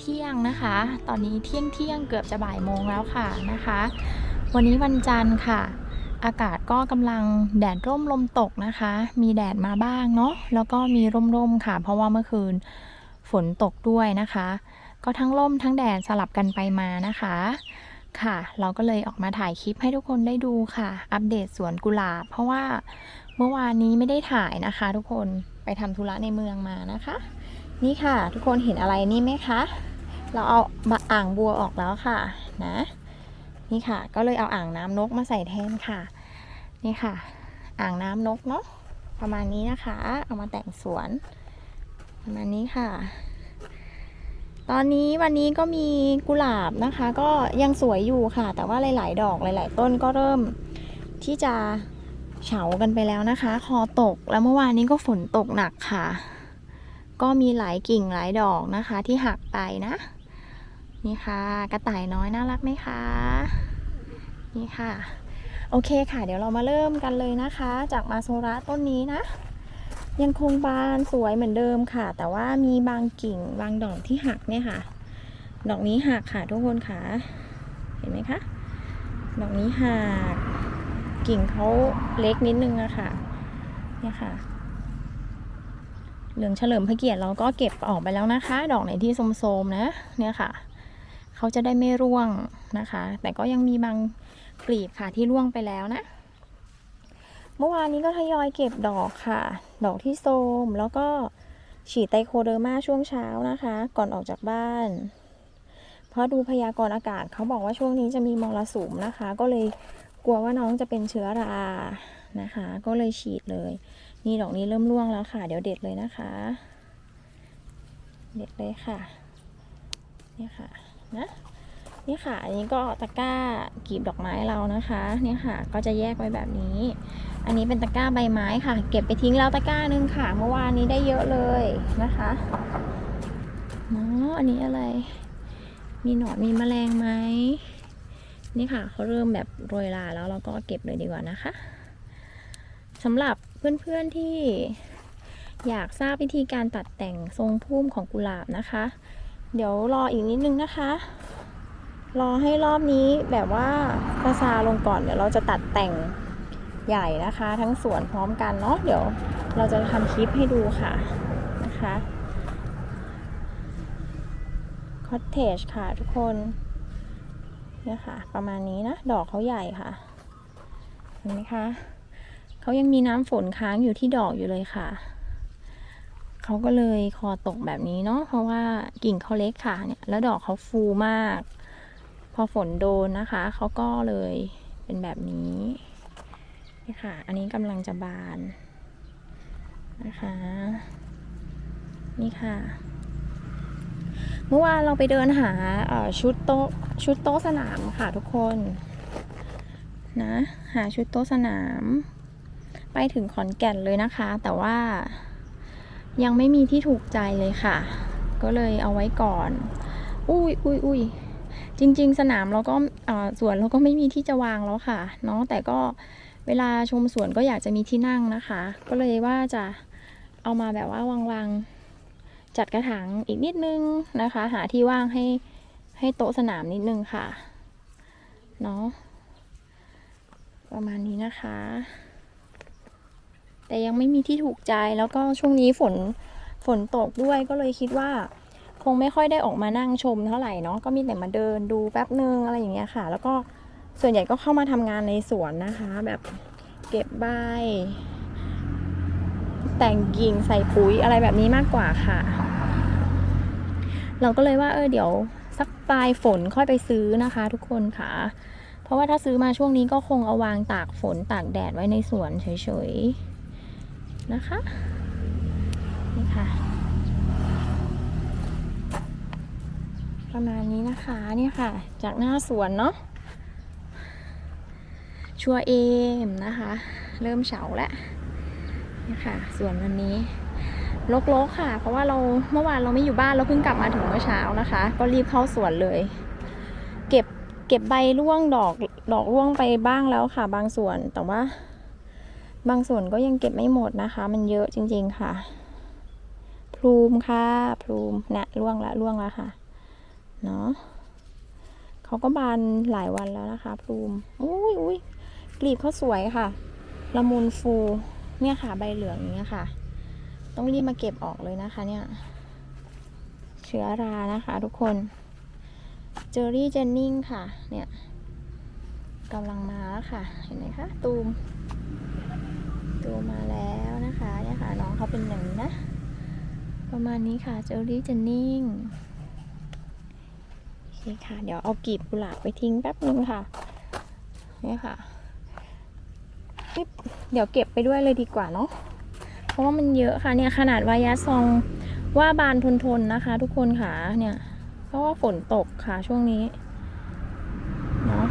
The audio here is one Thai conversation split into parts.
ตอนเที่ยงนะคะ ตอนนี้เที่ยงเที่ยงเกือบจะบ่ายโมงแล้วค่ะนะคะ วันนี้วันจันทร์ค่ะ อากาศก็กำลังแดดร่มลมตกนะคะ มีแดดมาบ้างเนาะแล้วก็มีร่มๆค่ะ เพราะว่าเมื่อคืนฝนตกด้วยนะคะ ก็ทั้งร่มทั้งแดดสลับกันไปมานะคะค่ะ เราก็เลยออกมาถ่ายคลิปให้ทุกคนได้ดูค่ะ อัปเดตสวนกุหลาบ เพราะว่าเมื่อวานนี้ไม่ได้ถ่ายนะคะ ทุกคนไปทำธุระในเมืองมานะคะ นี่ค่ะ ทุกคนเห็นอะไรนี่ไหมคะ เราเอาบะอ่างบัวออกแล้วค่ะนะ นี่ค่ะ ก็เลยเอาอ่างน้ำนกมาใส่แทนค่ะ นี่ค่ะ อ่างน้ำนกเนาะประมาณนี้นะคะ เอามาแต่งสวนประมาณนี้ค่ะ ตอนนี้วันนี้ก็มีกุหลาบนะคะ ก็ยังสวยอยู่ค่ะ แต่ว่าหลาย ๆ ดอกหลาย ๆ ต้นก็เริ่มที่จะเฉากันไปแล้วนะคะ คอตกแล้วเมื่อวานนี้ก็ฝนตกหนักค่ะ ก็มีหลายกิ่งหลายดอกนะคะที่หักไปนะ นี่ค่ะ กระต่ายน้อยน่ารักไหมคะ นี่ค่ะ โอเคค่ะ เดี๋ยวเรามาเริ่มกันเลยนะคะ จากมาโซระต้นนี้นะ ยังคงบานสวยเหมือนเดิมค่ะ แต่ว่ามีบางกิ่งบางดอกที่หักเนี่ยค่ะ ดอกนี้หักค่ะทุกคนค่ะ เห็นไหมคะ ดอกนี้หัก กิ่งเขาเล็กนิดนึงอะค่ะ เนี่ยค่ะเหลืองเฉลิมพระเกียรติเราก็เก็บออกไปแล้วนะคะ ดอกไหนที่โทมๆนะ เนี่ยค่ะ เขาจะได้ไม่ร่วงนะคะ แต่ก็ยังมีบางกลีบค่ะที่ร่วงไปแล้วนะ เมื่อวานนี้ก็ทยอยเก็บดอกค่ะ ดอกที่โทมแล้วก็ฉีดไตโคเดอร์มาช่วงเช้านะคะ ก่อนออกจากบ้าน เพราะดูพยากรณ์อากาศเขาบอกว่าช่วงนี้จะมีมรสุมนะคะ ก็เลยกลัวว่าน้องจะเป็นเชื้อรานะคะ ก็เลยฉีดเลย นี่ดอกนี้เริ่มร่วงแล้วค่ะ เดี๋ยวเด็ดเลยนะคะ เด็ดเลยค่ะ เนี่ยค่ะ นะนี่ค่ะ อันนี้ก็ตะกร้ากีบดอกไม้เรานะคะเนี่ยค่ะก็จะแยกไว้แบบนี้ อันนี้เป็นตะกร้าใบไม้ค่ะ เก็บไปทิ้งแล้วตะกร้านึงค่ะ เมื่อวานนี้ได้เยอะเลยนะคะเนาะอันนี้อะไร มีหนอนมีแมลงไหมนี่ค่ะเขาเริ่มแบบโรยลาแล้วเราก็เก็บเลยดีกว่านะคะสำหรับเพื่อนๆที่อยากทราบวิธีการตัดแต่งทรงพุ่มของกุหลาบนะคะ เดี๋ยวรออีกนิดนึงนะคะ รอให้รอบนี้แบบว่าซาซาลงก่อนเดี๋ยวเราจะตัดแต่งใหญ่นะคะ ทั้งสวนพร้อมกันเนาะเดี๋ยวเราจะทำคลิปให้ดูค่ะนะคะคอ t เทจค่ะทุกคนเนี่ยค่ะ ประมาณนี้นะ ดอกเขาใหญ่ค่ะเห็นไหมคะเขายังมีน้ำฝนค้างอยู่ที่ดอกอยู่เลยค่ะ เขาก็เลยคอตกแบบนี้เนาะเพราะว่ากิ่งเขาเล็กค่ะเนี่ยแล้วดอกเขาฟูมาก พอฝนโดนนะคะเขาก็เลยเป็นแบบนี้นี่ค่ะ อันนี้กำลังจะบานนะคะ นี่ค่ะ เมื่อวานเราไปเดินหาชุดโต๊ะชุดโต๊ะสนามค่ะทุกคนนะหาชุดโต๊ะสนาม ไปถึงขอนแก่นเลยนะคะ แต่ว่า ยังไม่มีที่ถูกใจเลยค่ะ ก็เลยเอาไว้ก่อน อุ้ยอุ้ยอุ้ยจริง ๆ สนามเราก็สวนเราก็ไม่มีที่จะวางแล้วค่ะเนาะแต่ก็เวลาชมสวนก็อยากจะมีที่นั่งนะคะ ก็เลยว่าจะเอามาแบบว่าวางๆจัดกระถางอีกนิดนึงนะคะ หาที่ว่างให้ให้โต๊ะสนามนิดนึงค่ะเนาะประมาณนี้นะคะ แต่ยังไม่มีที่ถูกใจแล้วก็ช่วงนี้ฝนฝนตกด้วยก็เลยคิดว่า คงไม่ค่อยได้ออกมานั่งชมเท่าไหร่เนาะก็มีแต่มาเดินดูแป๊บนึงอะไรอย่างเงี้ยค่ะ แล้วก็ส่วนใหญ่ก็เข้ามาทำงานในสวนนะคะ แบบเก็บใบแต่งกิ่งใส่ปุ๋ยอะไรแบบนี้มากกว่าค่ะ เราก็เลยว่าเออเดี๋ยวสักปลายฝนค่อยไปซื้อนะคะ ทุกคนค่ะ เพราะว่าถ้าซื้อมาช่วงนี้ก็คงเอาวางตากฝนตากแดดไว้ในสวนเฉยๆ นะคะนี่ค่ะ ประมาณนี้นะคะเนี่ยค่ะ จากหน้าสวนเนาะชัวเอมนะคะ เริ่มเฉาแล้วนี่ค่ะสวนวันนี้ลกๆค่ะ เพราะว่าเราเมื่อวานเราไม่อยู่บ้านเราเพิ่งกลับมาถึงเมื่อเช้านะคะ ก็รีบเข้าสวนเลย เก็บเก็บใบร่วงดอกดอกร่วงไปบ้างแล้วค่ะ บางส่วนแต่ว่า บางส่วนก็ยังเก็บไม่หมดนะคะ มันเยอะจริงๆค่ะพลูมค่ะพลูมนะร่วงละร่วงละค่ะเนาะเขาก็บานหลายวันแล้วนะคะพลูมอุ้ยอุ้ยกลีบเขาสวยค่ะละมุนฟูเนี่ยค่ะใบเหลืองอย่างเงี้ยค่ะ ต้องรีบมาเก็บออกเลยนะคะ เนี่ย เชื้อรานะคะ ทุกคนเจอรี่เจนนิงค่ะ เนี่ยกำลังมาแล้วค่ะ เห็นไหมคะ ตูม ตูมมาแล้วนะคะเนี่ยค่ะน้องเขาเป็นอย่างนี้นะ ประมาณนี้ค่ะเจอรี่จนนิงโอเคค่ะ เดี๋ยวเอากีบกุหลาบไปทิ้งแป๊บนึงค่ะเนี่ยค่ะเดี๋ยวเก็บไปด้วยเลยดีกว่าเนาะเพราะว่ามันเยอะค่ะเนี่ยขนาดวายาซองว่าบานทนๆนะคะ ทุกคนค่ะเนี่ยเพราะว่าฝนตกค่ะช่วงนี้ เนาะ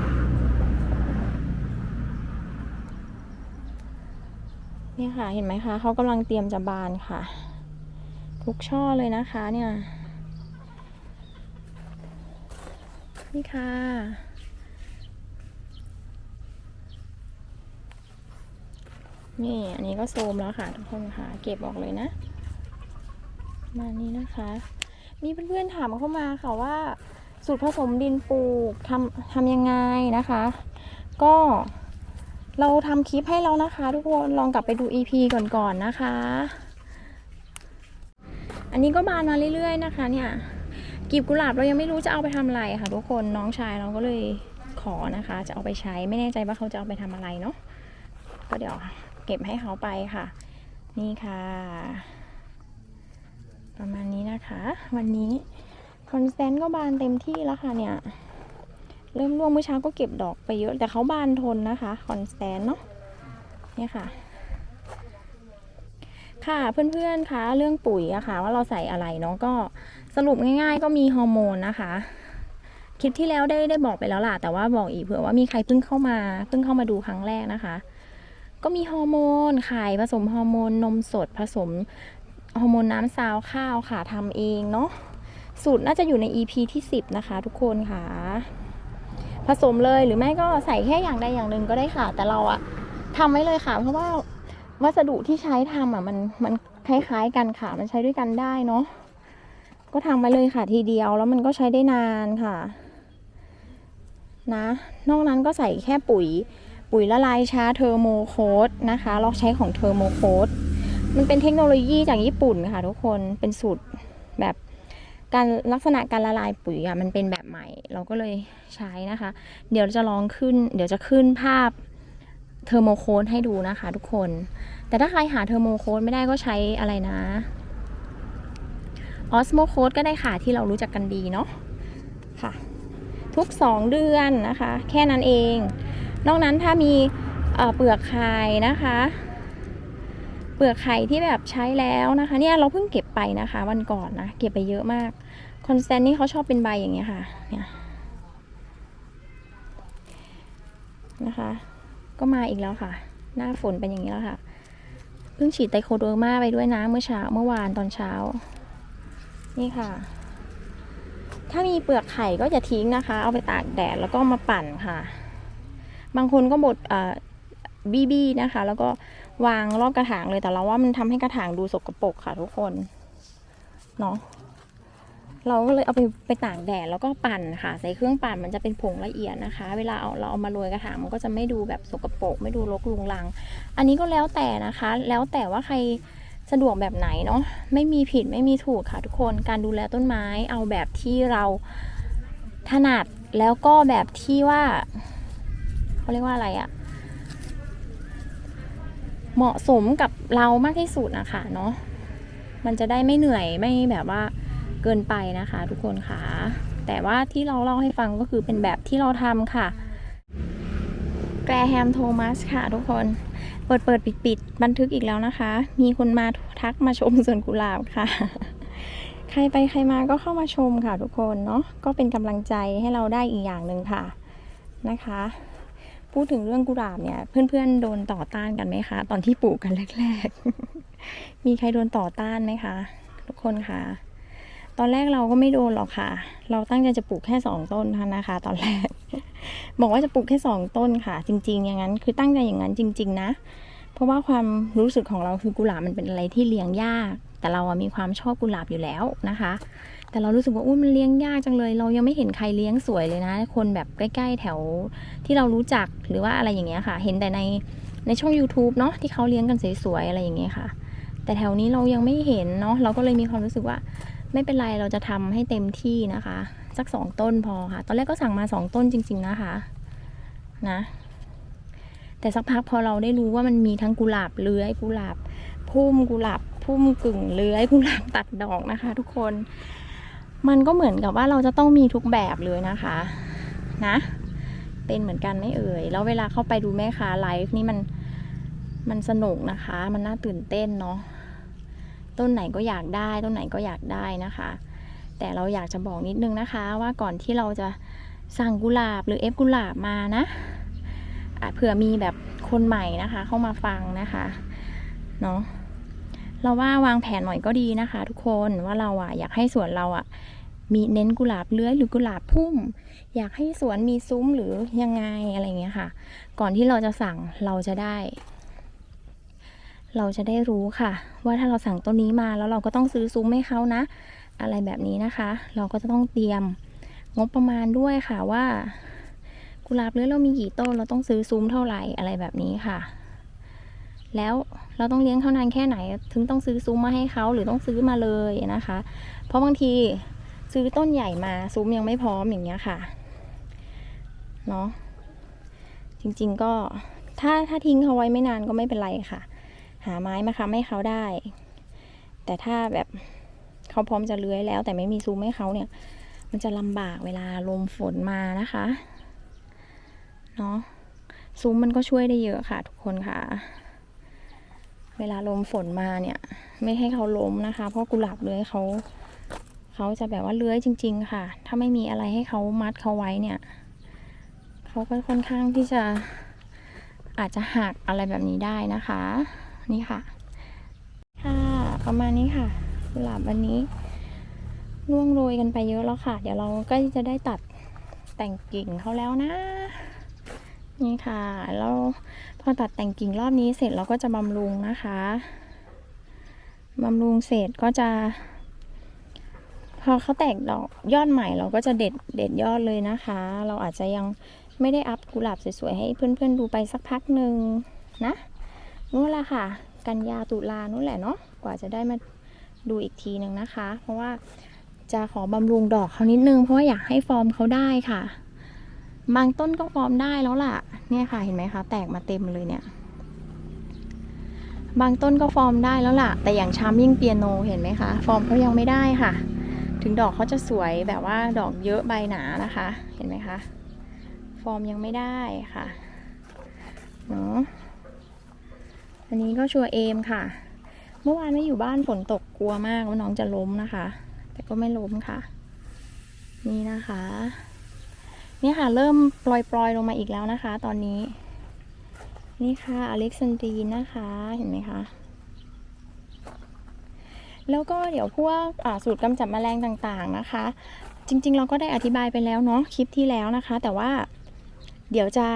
เนี่ยค่ะเห็นไหมคะเขากำลังเตรียมจะบานค่ะ ทุกช่อเลยนะคะเนี่ยนี่ค่ะนี่อันนี้ก็โซมแล้วค่ะทุกคนค่ะ เก็บออกเลยนะมานี้นะคะ มีเพื่อนๆถามเข้ามาค่ะว่า สูตรผสมดินปลูกทำทำยังไงนะคะ ก็ เราทำคลิปให้แล้วนะคะ ทุกคนลองกลับไปดู EP ก่อนๆนะคะ อันนี้ก็บานมาเรื่อยๆนะคะ เนี่ยกีบกุหลาบเรายังไม่รู้จะเอาไปทำอะไรค่ะ ทุกคนน้องชายเราก็เลยขอนะคะ จะเอาไปใช้ไม่แน่ใจว่าเขาจะเอาไปทำอะไรเนาะก็เดี๋ยวเก็บให้เขาไปค่ะ นี่ค่ะ ประมาณนี้นะคะ วันนี้คอนสแตนก็บานเต็มที่แล้วค่ะเนี่ย เริ่มร่วงเมื่อเช้าก็เก็บดอกไปเยอะ แต่เขาบานทนนะคะคอนสแตนเนาะเนี่ยค่ะ ค่ะเพื่อนๆคะเรื่องปุ๋ยอะค่ะ ว่าเราใส่อะไรเนาะก็สรุปง่าย ๆ ก็มีฮอร์โมนนะคะคลิปที่แล้วได้ได้บอกไปแล้วล่ะแต่ว่าบอกอีกเผื่อว่ามีใครเพิ่งเข้ามาเพิ่งเข้ามาดูครั้งแรกนะคะ ก็มีฮอร์โมนไข่ผสมฮอร์โมนนมสดผสมฮอร์โมนน้ำซาวข้าวค่ะทำเองเนาะสูตรน่าจะอยู่ใน EP ที่ 10 นะคะทุกคนค่ะ ผสมเลยหรือไม่ก็ใส่แค่อย่างใดอย่างหนึ่งก็ได้ค่ะ แต่เราอะทำไว้เลยค่ะ เพราะว่าวัสดุที่ใช้ทำอะมันมันคล้ายๆกันค่ะ มันใช้ด้วยกันได้เนาะก็ทำไว้เลยค่ะ ทีเดียวแล้วมันก็ใช้ได้นานค่ะ นะ นอกนั้นก็ใส่แค่ปุ๋ย ปุ๋ยละลายช้าเทอร์โมโคดนะคะเราใช้ของเทอร์โมโคดมันเป็นเทคโนโลยีจากญี่ปุ่นค่ะทุกคนเป็นสูตรแบบ การลักษณะการละลายปุ๋ยอะมันเป็นแบบใหม่ เราก็เลยใช้นะคะ เดี๋ยวจะลองขึ้น เดี๋ยวจะขึ้นภาพเทอร์โมโคดให้ดูนะคะ ทุกคน แต่ถ้าใครหาเทอร์โมโคดไม่ได้ก็ใช้อะไรนะออสโมโคดก็ได้ค่ะที่เรารู้จักกันดีเนาะค่ะ ทุก 2 เดือนนะคะ แค่นั้นเอง นอกนั้นถ้ามีเเปลือกไข่นะคะ เปลือกไข่ที่แบบใช้แล้วนะคะ เนี่ยเราเพิ่งเก็บไปนะคะ วันก่อนนะ เก็บไปเยอะมาก คอนสแตนนี่เขาชอบเป็นใบอย่างเงี้ยค่ะ เนี่ยนะคะ ก็มาอีกแล้วค่ะ หน้าฝนเป็นอย่างนี้แล้วค่ะ เพิ่งฉีดไตโคโดอร์มาไปด้วยนะเมื่อเช้าเมื่อวานตอนเช้า นี่ค่ะ ถ้ามีเปลือกไข่ก็จะทิ้งนะคะ เอาไปตากแดดแล้วก็มาปั่นค่ะ บางคนก็บดบีบีนะคะ แล้วก็ วางรอบกระถางเลยแต่เราว่ามันทำให้กระถางดูสกปรกค่ะทุกคนเนาะเราก็เลยเอาไปไปตากแดดแล้วก็ปั่นค่ะ ใส่เครื่องปั่นมันจะเป็นผงละเอียดนะคะ เวลาเอาเราเอามาโรยกระถางมันก็จะไม่ดูแบบสกปรกไม่ดูรกรุงรัง อันนี้ก็แล้วแต่นะคะ แล้วแต่ว่าใครสะดวกแบบไหนเนาะไม่มีผิดไม่มีถูกค่ะทุกคนการดูแลต้นไม้เอาแบบที่เราถนัดแล้วก็แบบที่ว่าเขาเรียกว่าอะไรอะ เหมาะสมกับเรามากที่สุดนะคะเนาะมันจะได้ไม่เหนื่อยไม่แบบว่าเกินไปนะคะ ทุกคนค่ะ แต่ว่าที่เราเล่าให้ฟังก็คือเป็นแบบที่เราทำค่ะ แกรแฮมโทมัสค่ะทุกคน เปิดเปิดปิดปิดบันทึกอีกแล้วนะคะ มีคนมาทักมาชมสวนกุหลาบค่ะ ใครไปใครมาก็เข้ามาชมค่ะทุกคนเนาะก็เป็นกำลังใจให้เราได้อีกอย่างหนึ่งค่ะนะคะ พูดถึงเรื่องกุหลาบเนี่ย เพื่อนๆโดนต่อต้านกันไหมคะ ตอนที่ปลูกกันแรกๆ มีใครโดนต่อต้านไหมคะ ทุกคนค่ะ ตอนแรกเราก็ไม่โดนหรอกค่ะ เราตั้งใจจะปลูกแค่สองต้นเท่านั้นนะคะ ตอนแรก บอกว่าจะปลูกแค่สองต้นค่ะ จริง ๆ อย่างนั้น คือตั้งใจอย่างนั้นจริง ๆ นะ เพราะว่าความรู้สึกของเราคือกุหลาบมันเป็นอะไรที่เลี้ยงยาก แต่เรามีความชอบกุหลาบอยู่แล้วนะคะ แต่เรารู้สึกว่าอุ้ยมันเลี้ยงยากจังเลย เรายังไม่เห็นใครเลี้ยงสวยเลยนะ คนแบบใกล้ๆแถวที่เรารู้จักหรือว่าอะไรอย่างเงี้ยค่ะ เห็นแต่ในในช่อง YouTube เนาะที่เขาเลี้ยงกันสวยๆอะไรอย่างเงี้ยค่ะ แต่แถวนี้เรายังไม่เห็นเนาะเราก็เลยมีความรู้สึกว่า ไม่เป็นไรเราจะทำให้เต็มที่นะคะ สักสองต้นพอค่ะ ตอนแรกก็สั่งมาสองต้นจริง ๆนะคะ นะ แต่สักพักพอเราได้รู้ว่ามันมีทั้งกุหลาบเลื้อยกุหลาบพุ่มกุหลาบพุ่มกึ่งเลื้อยกุหลาบตัดดอกนะคะ ทุกคน มันก็เหมือนกับว่าเราจะต้องมีทุกแบบเลยนะคะนะ เป็นเหมือนกันไม่เอ่ย แล้วเวลาเข้าไปดูแม่ค้าไลฟ์นี่มันมันสนุกนะคะ มันน่าตื่นเต้นเนาะต้นไหนก็อยากได้ต้นไหนก็อยากได้นะคะ แต่เราอยากจะบอกนิดนึงนะคะ ว่าก่อนที่เราจะสั่งกุหลาบหรือเอฟกุหลาบมานะเผื่อมีแบบคนใหม่นะคะ เข้ามาฟังนะคะเนาะ เราว่าวางแผนหน่อยก็ดีนะคะ ทุกคนว่าเราอะอยากให้สวนเราอะมีเน้นกุหลาบเลื้อยหรือกุหลาบพุ่ม อยากให้สวนมีซุ้มหรือยังไงอะไรเงี้ยค่ะ ก่อนที่เราจะสั่งเราจะได้ เราจะได้รู้ค่ะ ว่าถ้าเราสั่งต้นนี้มาแล้วเราก็ต้องซื้อซุ้มให้เขานะ อะไรแบบนี้นะคะ เราก็จะต้องเตรียมงบประมาณด้วยค่ะว่า กุหลาบเลื้อยเรามีกี่ต้นเราต้องซื้อซุ้มเท่าไหร่อะไรแบบนี้ค่ะ แล้ว เราต้องเลี้ยงเขานานแค่ไหน ถึงต้องซื้อซุ้มมาให้เขาหรือต้องซื้อมาเลยนะคะ เพราะบางทีซื้อต้นใหญ่มาซุ้มยังไม่พร้อมอย่างเงี้ยค่ะเนาะจริงๆก็ถ้าถ้าทิ้งเขาไว้ไม่นานก็ไม่เป็นไรค่ะ หาไม้มาค้ำให้เขาได้ แต่ถ้าแบบเขาพร้อมจะเลื้อยแล้ว แต่ไม่มีซุ้มให้เขาเนี่ย มันจะลำบากเวลาลมฝนมานะคะเนาะซุ้มมันก็ช่วยได้เยอะค่ะทุกคนค่ะ เวลาลมฝนมาเนี่ย ไม่ให้เขาล้มนะคะ เพราะกุหลาบเลื้อยเขาเขาจะแบบว่าเลื้อยจริง ๆ ค่ะ ถ้าไม่มีอะไรให้เขามัดเขาไว้เนี่ยเขาก็ค่อนข้างที่จะอาจจะหักอะไรแบบนี้ได้นะคะ นี่ค่ะ ค่ะ ประมาณนี้ค่ะกุหลาบวันนี้ร่วงโรยกันไปเยอะแล้วค่ะ เดี๋ยวเราก็จะได้ตัดแต่งกิ่งเขาแล้วนะ นี่ค่ะแล้วพอตัดแต่งกิ่งรอบนี้เสร็จเราก็จะบำรุงนะคะบำรุงเสร็จก็จะ พอเขาแตกดอกยอดใหม่เราก็จะเด็ดเด็ดยอดเลยนะคะ เราอาจจะยังไม่ได้อัพกุหลาบสวยๆให้เพื่อนๆดูไปสักพักหนึ่งนะนู่นแหละค่ะ กันยาตุลานู่นแหละเนาะกว่าจะได้มาดูอีกทีหนึ่งนะคะ เพราะว่าจะขอบำรุงดอกเขานิดนึงเพราะว่าอยากให้ฟอร์มเขาได้ค่ะ บางต้นก็ฟอร์มได้แล้วล่ะ เนี่ยค่ะเห็นไหมคะ แตกมาเต็มเลยเนี่ย บางต้นก็ฟอร์มได้แล้วล่ะ แต่อย่างชามยิ่งเปียโนเห็นไหมคะ ฟอร์มเขายังไม่ได้ค่ะ ถึงดอกเขาจะสวยแบบว่าดอกเยอะใบหนานะคะ เห็นไหมคะ ฟอร์มยังไม่ได้ค่ะ เนาะอันนี้ก็ชัวเอมค่ะ เมื่อวานไม่อยู่บ้านฝนตกกลัวมากว่าน้องจะล้มนะคะ แต่ก็ไม่ล้มค่ะ นี่นะคะ นี่ค่ะ เริ่มปล่อยๆลงมาอีกแล้วนะคะ ตอนนี้ นี่ค่ะอเล็กซานดรีนะคะเห็นไหมคะแล้วก็เดี๋ยวพวกสูตรกำจัดแมลงต่างๆนะคะ จริงๆ เราก็ได้อธิบายไปแล้วเนาะคลิปที่แล้วนะคะ แต่ว่าเดี๋ยวจะ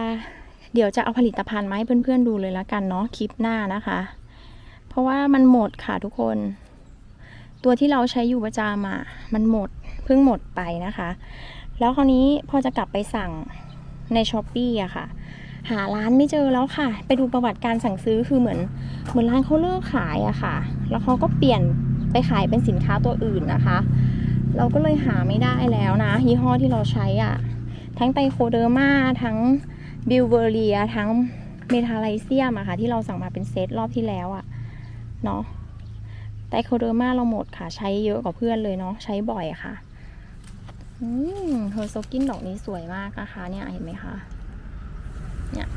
เดี๋ยวจะเอาผลิตภัณฑ์มาให้เพื่อนๆดูเลยละกันเนาะคลิปหน้านะคะ เพราะว่ามันหมดค่ะทุกคน ตัวที่เราใช้อยู่ประจำอะมันหมดเพิ่งหมดไปนะคะ แล้วคราวนี้พอจะกลับไปสั่งในช้อปปีอะค่ะ หาร้านไม่เจอแล้วค่ะ ไปดูประวัติการสั่งซื้อคือเหมือน เหมือนร้านเขาเลิกขายอะค่ะ แล้วเขาก็เปลี่ยนไปขายเป็นสินค้าตัวอื่นนะคะ เราก็เลยหาไม่ได้แล้วนะยี่ห้อที่เราใช้อะทั้งไตโคเดอร์มาทั้งบิวเวอร์เรียทั้งเมทาไลเซียมอะค่ะ ที่เราสั่งมาเป็นเซตรอบที่แล้วอะเนาะไตโคเดอร์มาเราหมดค่ะ ใช้เยอะกว่าเพื่อนเลยเนาะใช้บ่อยค่ะ อืมเฮอร์โซกินดอกนี้สวยมากนะคะ เนี่ยเห็นไหมคะ เนี่ย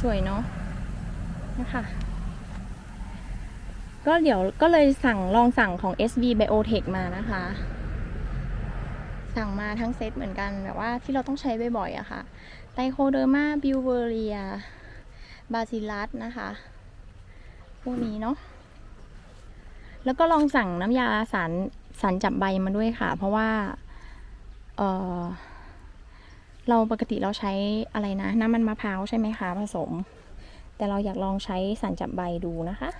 สวยเนาะนะคะก็เดี๋ยวก็เลยสั่งลองสั่งของ SB Biotech มานะคะ สั่งมาทั้งเซตเหมือนกันแบบว่าที่เราต้องใช้บ่อยๆอะค่ะไตโคเดอร์มาบิวเวอเรียบาซิลัสนะคะ พวกนี้เนาะแล้วก็ลองสั่งน้ำยาสาร สารจับใบมาด้วยค่ะ เพราะว่า เออเราปกติเราใช้อะไรนะน้ำมันมะพร้าวใช่ไหมคะผสม แต่เราอยากลองใช้สารจับใบดูนะคะ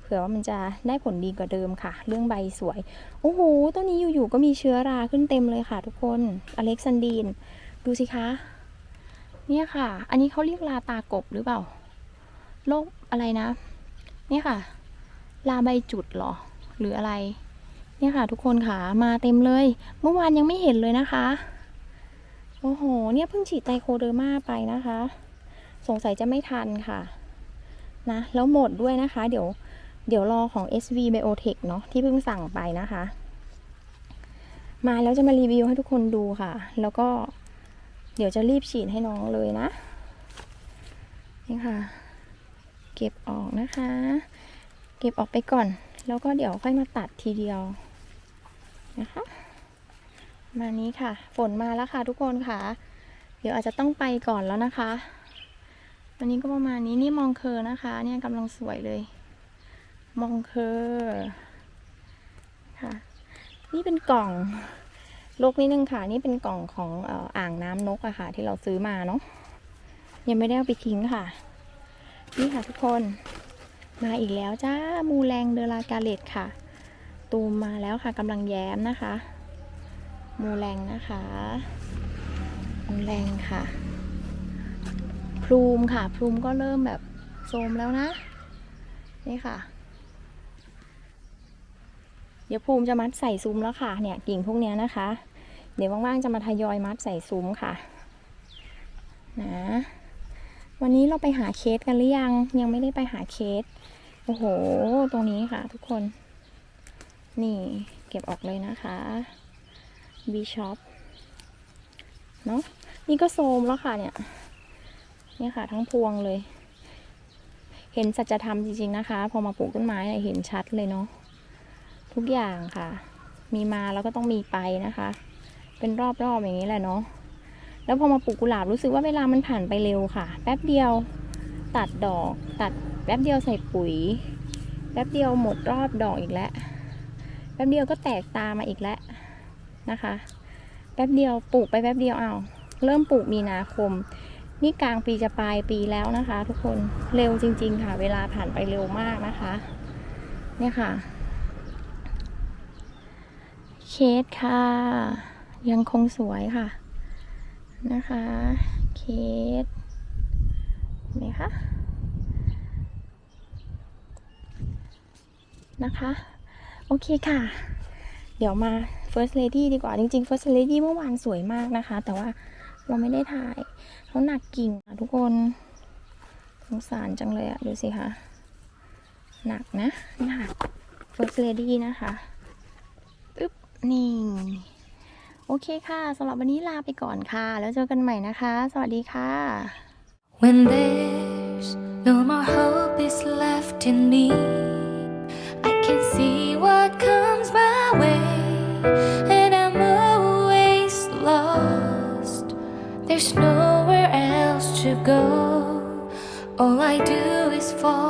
เผื่อว่ามันจะได้ผลดีกว่าเดิมค่ะ เรื่องใบสวย โอ้โหต้นนี้อยู่ๆก็มีเชื้อราขึ้นเต็มเลยค่ะ ทุกคนอเล็กซานดีน ดูสิคะ เนี่ยค่ะ อันนี้เขาเรียกลาตากบหรือเปล่าโรคอะไรนะ เนี่ยค่ะ ลาใบจุดเหรอ หรืออะไร เนี่ยค่ะทุกคนค่ะมาเต็มเลย เมื่อวานยังไม่เห็นเลยนะคะ โอ้โห เนี่ยเพิ่งฉีดไตรโคเดอร์มาไปนะคะ สงสัยจะไม่ทันค่ะนะแล้วหมดด้วยนะคะ เดี๋ยวเดี๋ยวรอของ SV Biotech เนาะที่เพิ่งสั่งไปนะคะ มาแล้วจะมารีวิวให้ทุกคนดูค่ะ แล้วก็เดี๋ยวจะรีบฉีดให้น้องเลยนะนี่ค่ะ เก็บออกนะคะ เก็บออกไปก่อน แล้วก็เดี๋ยวค่อยมาตัดทีเดียว นะคะ มานี้ค่ะ ฝนมาแล้วค่ะทุกคนค่ะ เดี๋ยวอาจจะต้องไปก่อนแล้วนะคะ วันนี้ก็ประมาณนี้นี่มองเคอนะคะ เนี่ยกำลังสวยเลย มองเคอค่ะ นี่เป็นกล่องลกนิดนึงค่ะ นี่เป็นกล่องของอ่ออ่างน้ำนกอะค่ะ ที่เราซื้อมาเนาะยังไม่ได้เอาไปทิ้งค่ะ นี่ค่ะทุกคน มาอีกแล้วจ้ามูแรงเดลากาเลตค่ะ ตูมมาแล้วค่ะกำลังแย้มนะคะ มูแรงนะคะ มูแรงค่ะ พลูมค่ะ พลูมก็เริ่มแบบโทมแล้วนะ นี่ค่ะ เดี๋ยวภูมิจะมัดใส่ซุ้มแล้วค่ะ เนี่ยกิ่งพวกนี้นะคะ เดี๋ยวว่างๆจะมาทยอยมัดใส่ซุ้มค่ะ นะ วันนี้เราไปหาเคสกันหรือยัง ยังไม่ได้ไปหาเคส โอ้โห ตรงนี้ค่ะทุกคน นี่เก็บออกเลยนะคะ B shop เนาะนี่ก็โซมแล้วค่ะเนี่ยเนี่ยค่ะ ทั้งพวงเลย เห็นสัจธรรมจริงๆนะคะ พอมาปลูกต้นไม้เห็นชัดเลยเนาะทุกอย่างค่ะ มีมาแล้วก็ต้องมีไปนะคะ เป็นรอบๆอย่างนี้แหละเนาะแล้วพอมาปลูกกุหลาบรู้สึกว่าเวลามันผ่านไปเร็วค่ะ แป๊บเดียวตัดดอก ตัดแป๊บเดียวใส่ปุ๋ย แป๊บเดียวหมดรอบดอกอีกแล้ว ป๊บเดียวก็แตกตามาอีกแล้วนะคะ แป๊บเดียวปลูกไปแป๊บเดียวเอาเริ่มปลูกมีนาคม นี่กลางปีจะปลายปีแล้วนะคะ ทุกคนเร็วจริง ๆ ค่ะ เวลาผ่านไปเร็วมากนะคะ เนี่ยค่ะ เคสค่ะ ยังคงสวยค่ะ นะคะ เคสเห็นไหมคะนะคะ โอเคค่ะ เดี๋ยวมา First Lady ดีกว่า จริงๆ First Lady เมื่อวานสวยมากนะคะ แต่ว่าเราไม่ได้ถ่ายเขาหนักกิ่งอะทุกคนสงสารจังเลยอะดูสิคะหนักนะหนัก First Lady นะคะอึ๊บนี่โอเคค่ะสำหรับวันนี้ลาไปก่อนค่ะ แล้วเจอกันใหม่นะคะ สวัสดีค่ะ When there's no more hope is left in me, All I do is fall.